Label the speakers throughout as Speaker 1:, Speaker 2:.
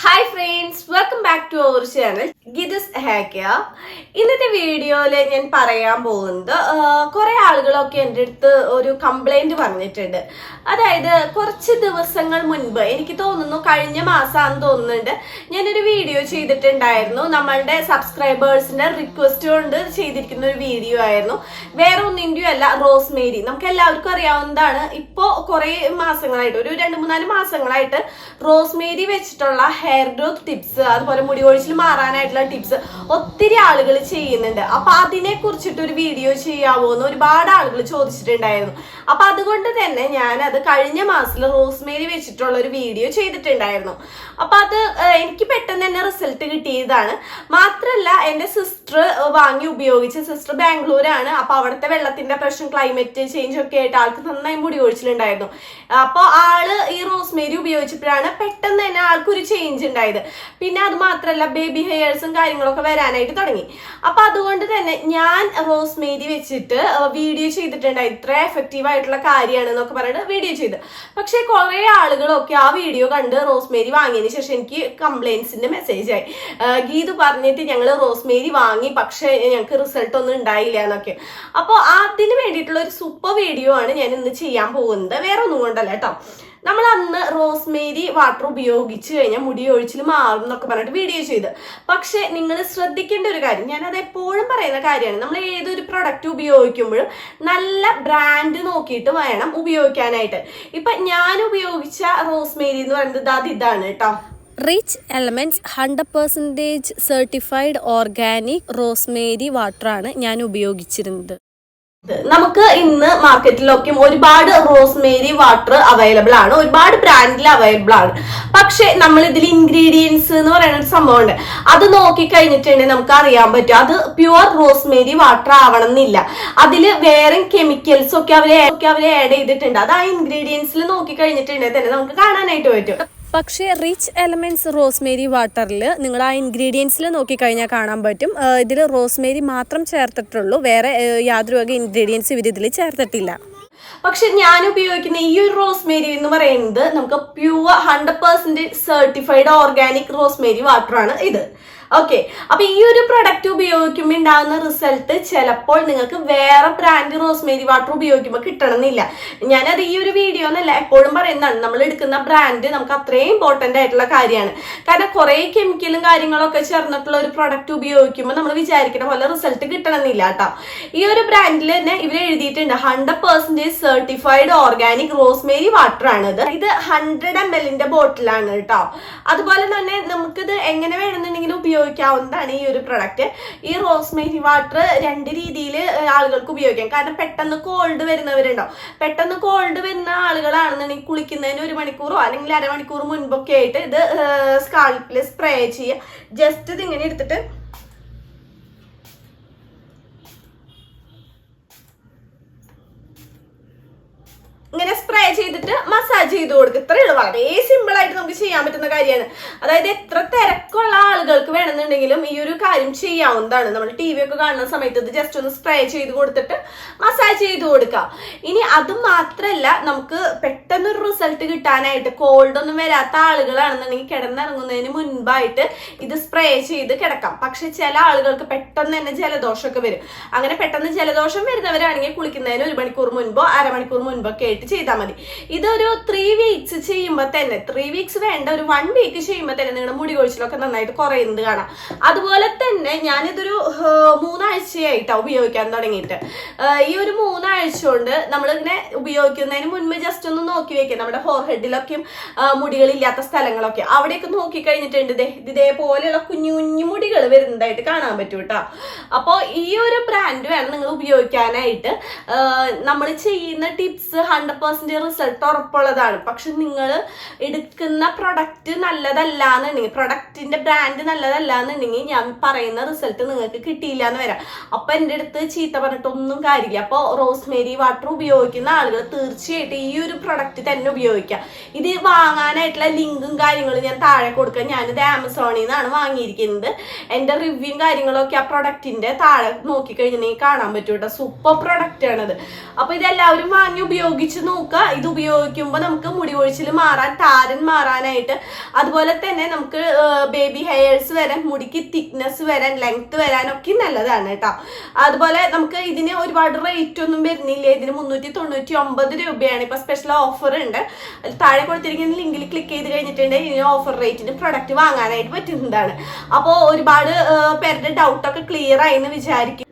Speaker 1: Hi friends welcome back to our channel ഗിതസ് ഹാക്കിയ ഇന്നത്തെ വീഡിയോയിൽ ഞാൻ പറയാൻ പോകുന്നത് കുറെ ആളുകളൊക്കെ എന്റെ അടുത്ത് ഒരു കംപ്ലൈന്റ് പറഞ്ഞിട്ടുണ്ട്. അതായത് കുറച്ച് ദിവസങ്ങൾ മുൻപ് എനിക്ക് തോന്നുന്നു കഴിഞ്ഞ മാസമാണെന്ന് തോന്നുന്നുണ്ട് ഞാനൊരു വീഡിയോ ചെയ്തിട്ടുണ്ടായിരുന്നു. നമ്മളുടെ സബ്സ്ക്രൈബേഴ്സിന്റെ റിക്വസ്റ്റ് കൊണ്ട് ചെയ്തിരിക്കുന്ന ഒരു വീഡിയോ ആയിരുന്നു. വേറെ ഒന്നിന്റെയും അല്ല റോസ് മേരി നമുക്ക് എല്ലാവർക്കും അറിയാവുന്നതാണ്. ഇപ്പോൾ കുറേ മാസങ്ങളായിട്ട് ഒരു രണ്ട് മൂന്നാൽ മാസങ്ങളായിട്ട് റോസ്മേരി വെച്ചിട്ടുള്ള ഹെയർ ഗ്രോത്ത് ടിപ്സ് അതുപോലെ മുടി കൊഴിച്ചിൽ മാറാനായിട്ടുള്ള ടിപ്സ് ഒത്തിരി ആളുകൾ ചെയ്യുന്നുണ്ട്. അപ്പൊ അതിനെ കുറിച്ചിട്ട് ഒരു വീഡിയോ ചെയ്യാവോ എന്ന് ഒരുപാട് ആളുകൾ ചോദിച്ചിട്ടുണ്ടായിരുന്നു. അപ്പൊ അതുകൊണ്ട് തന്നെ ഞാൻ അത് കഴിഞ്ഞ മാസത്തിൽ റോസ്മേരി വെച്ചിട്ടുള്ള ഒരു വീഡിയോ ചെയ്തിട്ടുണ്ടായിരുന്നു. അപ്പൊ അത് എനിക്ക് പെട്ടെന്ന് തന്നെ റിസൾട്ട് കിട്ടിയതാണ്. മാത്രല്ല എന്റെ സിസ്റ്റർ വാങ്ങി ഉപയോഗിച്ച സിസ്റ്റർ ബാംഗ്ലൂരാണ്. അപ്പൊ അവിടുത്തെ വെള്ളത്തിന്റെ പ്രശ്നം ക്ലൈമറ്റ് ചേഞ്ച് ഒക്കെ ആയിട്ട് ആൾക്ക് നന്നായി മുടി കൊഴിച്ചിലുണ്ടായിരുന്നു. അപ്പൊ ആൾ ഈ റോസ്മേരി ഉപയോഗിച്ചപ്പോഴാണ് പെട്ടെന്ന് തന്നെ ആൾക്കൊരു ചേഞ്ച് ഉണ്ടായത്. പിന്നെ അത് മാത്രല്ല ബേബി ഹെയർസും കാര്യങ്ങളൊക്കെ വരാനായിട്ട് തുടങ്ങി. അപ്പൊ അതുകൊണ്ട് തന്നെ ഞാൻ റോസ്മേരി വെച്ചിട്ട് വീഡിയോ ചെയ്തിട്ടുണ്ട്. ഇത്ര എഫക്റ്റീവ് ആയിട്ടുള്ള കാര്യമാണ് എന്നൊക്കെ പറഞ്ഞിട്ട് വീഡിയോ ചെയ്ത്. പക്ഷെ കുറെ ആളുകളൊക്കെ ആ വീഡിയോ കണ്ട് റോസ്മേരി വാങ്ങിയതിന് ശേഷം എനിക്ക് കംപ്ലൈൻസിന്റെ മെസ്സേജ് ആയി. ഗീതു പറഞ്ഞിട്ട് ഞങ്ങൾ റോസ്മേരി വാങ്ങി പക്ഷെ ഞങ്ങൾക്ക് റിസൾട്ട് ഒന്നും ഉണ്ടായില്ല എന്നൊക്കെ. അപ്പോൾ അതിന് വേണ്ടിയിട്ടുള്ള ഒരു സൂപ്പർ വീഡിയോ ആണ് ഞാൻ ഇന്ന് ചെയ്യാൻ പോകുന്നത്. വേറെ ഒന്നും കൊണ്ടല്ല കേട്ടോ. നമ്മൾ അന്ന് റോസ്മേരി വാട്ടർ ഉപയോഗിച്ച് കഴിഞ്ഞാൽ മുടി ഒഴിച്ചിൽ മാറും എന്നൊക്കെ പറഞ്ഞിട്ട് വീഡിയോ ചെയ്ത്. പക്ഷെ നിങ്ങൾ ശ്രദ്ധിക്കേണ്ട ഒരു കാര്യം. ഞാനത് എപ്പോഴും പറയുന്ന കാര്യമാണ്. നമ്മൾ ഏതൊരു പ്രൊഡക്റ്റ് ഉപയോഗിക്കുമ്പോഴും നല്ല ബ്രാൻഡ് നോക്കിയിട്ട് വേണം ഉപയോഗിക്കാനായിട്ട്. ഇപ്പൊ ഞാൻ ഉപയോഗിച്ച റോസ്മേരി എന്ന് പറയുന്നത് അത് ഇതാണ് കേട്ടോ.
Speaker 2: Rich elements hundred percentage certified organic rosemary വാട്ടറാണ് ഞാൻ ഉപയോഗിച്ചിരുന്നത്.
Speaker 1: നമുക്ക് ഇന്ന് മാർക്കറ്റിലൊക്കെ ഒരുപാട് റോസ്മേരി വാട്ടർ അവൈലബിൾ ആണ്. ഒരുപാട് ബ്രാൻഡിൽ അവൈലബിൾ ആണ്. പക്ഷെ നമ്മൾ ഇതിൽ ഇൻഗ്രീഡിയൻസ് എന്ന് പറയുന്ന ഒരു സംഭവമുണ്ട്. അത് നോക്കി കഴിഞ്ഞിട്ടുണ്ടെങ്കിൽ നമുക്ക് അറിയാൻ പറ്റും. അത് പ്യുവർ റോസ്മേരി വാട്ടർ ആവണം എന്നില്ല അതിൽ വേറെ കെമിക്കൽസ് ഒക്കെ അവർ ഒക്കെ അവർ ആഡ് ചെയ്തിട്ടുണ്ട്. അത് ആ ഇൻഗ്രീഡിയൻസിൽ നോക്കി കഴിഞ്ഞിട്ടുണ്ടെങ്കിൽ തന്നെ നമുക്ക് കാണാനായിട്ട് പറ്റും.
Speaker 2: പക്ഷേ റിച്ച് എലമെന്റ്സ് റോസ്മേരി വാട്ടറിൽ നിങ്ങൾ ആ ഇൻഗ്രീഡിയൻസിൽ നോക്കിക്കഴിഞ്ഞാൽ കാണാൻ പറ്റും. ഇതിൽ റോസ്മേരി മാത്രം ചേർത്തിട്ടുള്ളൂ. വേറെ യാതൊരു വക ഇൻഗ്രീഡിയൻസ് ഇവർ ഇതിൽ ചേർത്തിട്ടില്ല.
Speaker 1: പക്ഷെ ഞാൻ ഉപയോഗിക്കുന്ന ഈ ഒരു റോസ്മേരി എന്ന് പറയുന്നത് നമുക്ക് pure hundred percentage certified organic rosemary വാട്ടറാണ് ഇത്. ഓക്കെ അപ്പൊ ഈ ഒരു പ്രൊഡക്റ്റ് ഉപയോഗിക്കുമ്പോൾ ഉണ്ടാകുന്ന റിസൾട്ട് ചിലപ്പോൾ നിങ്ങൾക്ക് വേറെ ബ്രാൻഡ് റോസ്മേരി വാട്ടർ ഉപയോഗിക്കുമ്പോൾ കിട്ടണമെന്നില്ല. ഞാനത് ഈ ഒരു വീഡിയോ എന്നല്ല എപ്പോഴും പറയുന്നതാണ്. നമ്മൾ എടുക്കുന്ന ബ്രാൻഡ് നമുക്ക് അത്രയും ഇമ്പോർട്ടന്റ് ആയിട്ടുള്ള കാര്യമാണ്. കാരണം കുറേ കെമിക്കലും കാര്യങ്ങളൊക്കെ ചേർന്നിട്ടുള്ള ഒരു പ്രൊഡക്റ്റ് ഉപയോഗിക്കുമ്പോൾ നമ്മൾ വിചാരിക്കുന്ന പോലെ റിസൾട്ട് കിട്ടണമെന്നില്ല കേട്ടോ. ഈ ഒരു ബ്രാൻഡിൽ തന്നെ ഇവർ എഴുതിയിട്ടുണ്ട് hundred percentage certified organic rosemary water ആണ് ഇത് ഇത് ഹൺഡ്രഡ് എം എല്ലിന്റെ ബോട്ടിലാണ് കേട്ടോ. അതുപോലെ തന്നെ നമുക്കിത് എങ്ങനെ വേണമെന്നുണ്ടെങ്കിലും ഉപയോഗിക്കാവുന്നതാണ് ഈ ഒരു പ്രൊഡക്റ്റ് ഈ റോസ്മേരി വാട്ടർ രണ്ട് രീതിയിൽ ആളുകൾക്ക് ഉപയോഗിക്കാം. കാരണം പെട്ടെന്ന് കോൾഡ് വരുന്നവരുണ്ടാവും പെട്ടെന്ന് കോൾഡ് വരുന്ന ആളുകളാണെന്നുണ്ടെങ്കിൽ കുളിക്കുന്നതിന് ഒരു മണിക്കൂറോ അല്ലെങ്കിൽ അരമണിക്കൂർ മുൻപൊക്കെ ആയിട്ട് ഇത് സ്കാൾപ്പിൽ സ്പ്രേ ചെയ്യുക. ജസ്റ്റ് ഇത് ഇങ്ങനെ എടുത്തിട്ട് ഇങ്ങനെ സ്പ്രേ ചെയ്തിട്ട് മസാജ് ചെയ്ത് കൊടുക്കുക ഇത്രയേ ഉള്ളൂ. വളരെ സിമ്പിൾ ആയിട്ട് നമുക്ക് ചെയ്യാൻ പറ്റുന്ന കാര്യമാണ്. അതായത് എത്ര തിരക്കുള്ള ആളുകൾക്ക് വേണമെന്നുണ്ടെങ്കിലും ഈ ഒരു കാര്യം ചെയ്യാവുന്നതാണ്. നമ്മൾ ടി വി ഒക്കെ കാണുന്ന സമയത്ത് ഇത് ജസ്റ്റ് ഒന്ന് സ്പ്രേ ചെയ്ത് കൊടുത്തിട്ട് മസാജ് ചെയ്ത് കൊടുക്കുക ഇനി അത് മാത്രമല്ല നമുക്ക് പെട്ടെന്നൊരു റിസൾട്ട് കിട്ടാനായിട്ട് കോൾഡ് ഒന്നും വരാത്ത ആളുകളാണെന്നുണ്ടെങ്കിൽ കിടന്നിറങ്ങുന്നതിന് മുൻപായിട്ട് ഇത് സ്പ്രേ ചെയ്ത് കിടക്കാം. പക്ഷെ ചില ആളുകൾക്ക് പെട്ടെന്ന് തന്നെ ജലദോഷമൊക്കെ വരും. അങ്ങനെ പെട്ടെന്ന് ജലദോഷം വരുന്നവരാണെങ്കിൽ കുളിക്കുന്നതിന് ഒരു മണിക്കൂർ മുൻപോ അരമണിക്കൂർ മുൻപോ ഒക്കെ ആയിട്ട് ചെയ്താൽ മതി. ഇതൊരു ത്രീ വീക്സ് ചെയ്യുമ്പോൾ തന്നെ ത്രീ വീക്സ് വേണ്ട ഒരു വൺ വീക്ക് ചെയ്യുമ്പോൾ തന്നെ നിങ്ങളുടെ മുടി കൊഴിച്ചിലൊക്കെ നന്നായിട്ട് കുറയുന്നത് കാണാം. അതുപോലെ തന്നെ ഞാനിതൊരു മൂന്നാഴ്ചയായിട്ടാണ് ഉപയോഗിക്കാൻ തുടങ്ങിയിട്ട്. ഈ ഒരു മൂന്നാഴ്ച കൊണ്ട് നമ്മളിങ്ങനെ ഉപയോഗിക്കുന്നതിന് മുൻപ് ജസ്റ്റ് ഒന്ന് നോക്കി വെക്കുക നമ്മുടെ ഫോർഹെഡിലൊക്കെയും മുടികളില്ലാത്ത സ്ഥലങ്ങളൊക്കെ. അവിടെയൊക്കെ നോക്കി കഴിഞ്ഞിട്ടുണ്ട് ഇത് ഇതേപോലെയുള്ള കുഞ്ഞു കുഞ്ഞു മുടികൾ വരുന്നതായിട്ട് കാണാൻ പറ്റും കേട്ടോ അപ്പോൾ ഈ ഒരു ബ്രാൻഡ് വേണം നിങ്ങൾ ഉപയോഗിക്കാനായിട്ട്. നമ്മൾ ചെയ്യുന്ന ടിപ്സ് ഹൺഡ്രഡ് പെർസെന്റ് റിസൾട്ട് ഉറപ്പുള്ളതാണ്. പക്ഷെ നിങ്ങൾ എടുക്കുന്ന പ്രൊഡക്റ്റ് നല്ലതല്ല എന്നുണ്ടെങ്കിൽ പ്രൊഡക്റ്റിന്റെ ബ്രാൻഡ് നല്ലതല്ല എന്നുണ്ടെങ്കിൽ ഞാൻ പറയുന്ന റിസൾട്ട് നിങ്ങൾക്ക് കിട്ടിയില്ല എന്ന് വരാം. അപ്പൊ എന്റെ അടുത്ത് ചീത്ത പറഞ്ഞിട്ടൊന്നും കാര്യമില്ല. അപ്പോൾ റോസ്മേരി വാട്ടർ ഉപയോഗിക്കുന്ന ആളുകൾ തീർച്ചയായിട്ടും ഈ ഒരു പ്രൊഡക്റ്റ് തന്നെ ഉപയോഗിക്കാം ഇത് വാങ്ങാനായിട്ടുള്ള ലിങ്കും കാര്യങ്ങളും ഞാൻ താഴെ കൊടുക്കാം. ഞാനിത് ആമസോണിൽ നിന്നാണ് വാങ്ങിയിരിക്കുന്നത്. എന്റെ റിവ്യൂ കാര്യങ്ങളൊക്കെ ആ പ്രൊഡക്റ്റിന്റെ താഴെ നോക്കി നോക്കിക്കഴിഞ്ഞിട്ടുണ്ടെങ്കിൽ കാണാൻ പറ്റൂട്ടോ സൂപ്പർ പ്രൊഡക്റ്റ് ആണത്. അപ്പൊ ഇതെല്ലാവരും വാങ്ങി ഉപയോഗിച്ച് ഉപയോഗിച്ച് നോക്കുക. ഇത് ഉപയോഗിക്കുമ്പോൾ നമുക്ക് മുടി കൊഴിച്ചിൽ മാറാൻ താരൻ മാറാനായിട്ട് അതുപോലെ തന്നെ നമുക്ക് ബേബി ഹെയർസ് വരാൻ മുടിക്ക് തിക്നെസ് വരാൻ ലെങ്ത് വരാനൊക്കെ നല്ലതാണ് കേട്ടോ. അതുപോലെ നമുക്ക് ഇതിന് ഒരുപാട് റേറ്റ് ഒന്നും വരുന്നില്ല. ഇതിന് മുന്നൂറ്റി തൊണ്ണൂറ്റി ഒമ്പത് രൂപയാണ് ഇപ്പൊ സ്പെഷ്യൽ ഓഫർ ഉണ്ട്. താഴെ കൊടുത്തിരിക്കുന്ന ലിങ്കിൽ ക്ലിക്ക് ചെയ്ത് കഴിഞ്ഞിട്ടുണ്ടെങ്കിൽ ഇതിന് ഓഫർ റേറ്റിന് പ്രൊഡക്റ്റ് വാങ്ങാനായിട്ട് പറ്റുന്നതാണ്. അപ്പോൾ ഒരുപാട് പേരുടെ ഡൗട്ടൊക്കെ ക്ലിയർ ആയി എന്ന് വിചാരിക്കും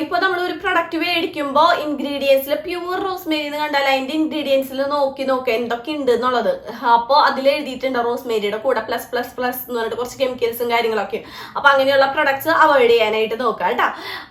Speaker 1: ഇപ്പോൾ നമ്മൾ ഒരു പ്രൊഡക്റ്റ് മേടിക്കുമ്പോൾ ഇൻഗ്രീഡിയൻസിൽ പ്യൂർ റോസ്മേരി എന്ന് കണ്ടാൽ അതിന്റെ ഇൻഗ്രീഡിയൻസിൽ നോക്കി നോക്കുക എന്തൊക്കെ ഉണ്ട് എന്നുള്ളത്. അപ്പോ അതിൽ എഴുതിയിട്ടുണ്ട് റോസ്മേരിയുടെ കൂടെ പ്ലസ് പ്ലസ് പ്ലസ് എന്ന് പറഞ്ഞിട്ട് കുറച്ച് കെമിക്കൽസും കാര്യങ്ങളൊക്കെ. അപ്പോൾ അങ്ങനെയുള്ള പ്രൊഡക്ട്സ് അവോയ്ഡ് ചെയ്യാനായിട്ട് നോക്കുക കേട്ടോ.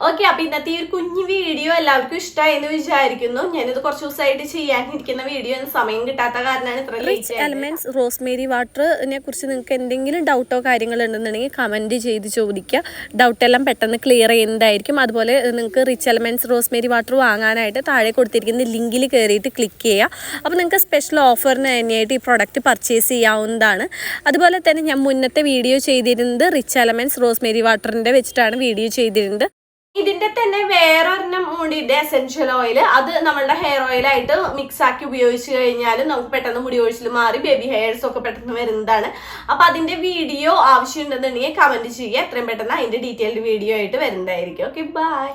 Speaker 1: ഓക്കെ അപ്പോൾ ഇന്നത്തെ ഈ ഒരു കുഞ്ഞു വീഡിയോ എല്ലാവർക്കും ഇഷ്ടമായി എന്ന് വിചാരിക്കുന്നു. ഞാനിത് കുറച്ച് ദിവസമായിട്ട് ചെയ്യാനിരിക്കുന്ന വീഡിയോ എന്ന് സമയം കിട്ടാത്ത കാരണമാണ് ഇത്ര
Speaker 2: റിച്ച് എലമെന്റ്സ് റോസ്മേരി വാട്ടറിനെ കുറിച്ച് നിങ്ങൾക്ക് എന്തെങ്കിലും ഡൗട്ടോ കാര്യങ്ങളോ ഉണ്ടെന്നുണ്ടെങ്കിൽ കമന്റ് ചെയ്ത് ചോദിക്കുക. ഡൗട്ടെല്ലാം പെട്ടെന്ന് ക്ലിയർ ചെയ്യുന്നതായിരിക്കും. അതുപോലെ നിങ്ങൾക്ക് റിച്ച് എലമെന്റ്സ് റോസ്മേരി വാട്ടർ വാങ്ങാനായിട്ട് താഴെ കൊടുത്തിരിക്കുന്ന ലിങ്കിൽ കയറിയിട്ട് ക്ലിക്ക് ചെയ്യുക. അപ്പോൾ നിങ്ങൾക്ക് സ്പെഷ്യൽ ഓഫറിന് തന്നെയായിട്ട് ഈ പ്രൊഡക്റ്റ് പർച്ചേസ് ചെയ്യാവുന്നതാണ്. അതുപോലെ തന്നെ ഞാൻ മുന്നത്തെ വീഡിയോ ചെയ്തിരുന്നത് റിച്ച് എലമെന്റ്സ് റോസ്മേരി വാട്ടറിന്റെ വെച്ചിട്ടാണ് വീഡിയോ ചെയ്തിരുന്നത്.
Speaker 1: ഇതിന്റെ തന്നെ വേറൊരെണ്ണം മുടിയുടെ എസെൻഷ്യൽ ഓയിൽ അത് നമ്മളുടെ ഹെയർ ഓയിൽ ആയിട്ട് മിക്സ് ആക്കി ഉപയോഗിച്ച് കഴിഞ്ഞാൽ നമുക്ക് പെട്ടെന്ന് മുടി ഒഴിച്ചിൽ മാറി ബേബി ഹെയർസ് ഒക്കെ പെട്ടെന്ന് വരുന്നതാണ്. അപ്പൊ അതിന്റെ വീഡിയോ ആവശ്യമുണ്ടെന്നുണ്ടെങ്കിൽ കമന്റ് ചെയ്യുക. എത്രയും പെട്ടെന്ന് അതിന്റെ ഡീറ്റെയിൽഡ് വീഡിയോ ആയിട്ട് വരുന്നതായിരിക്കും. Okay bye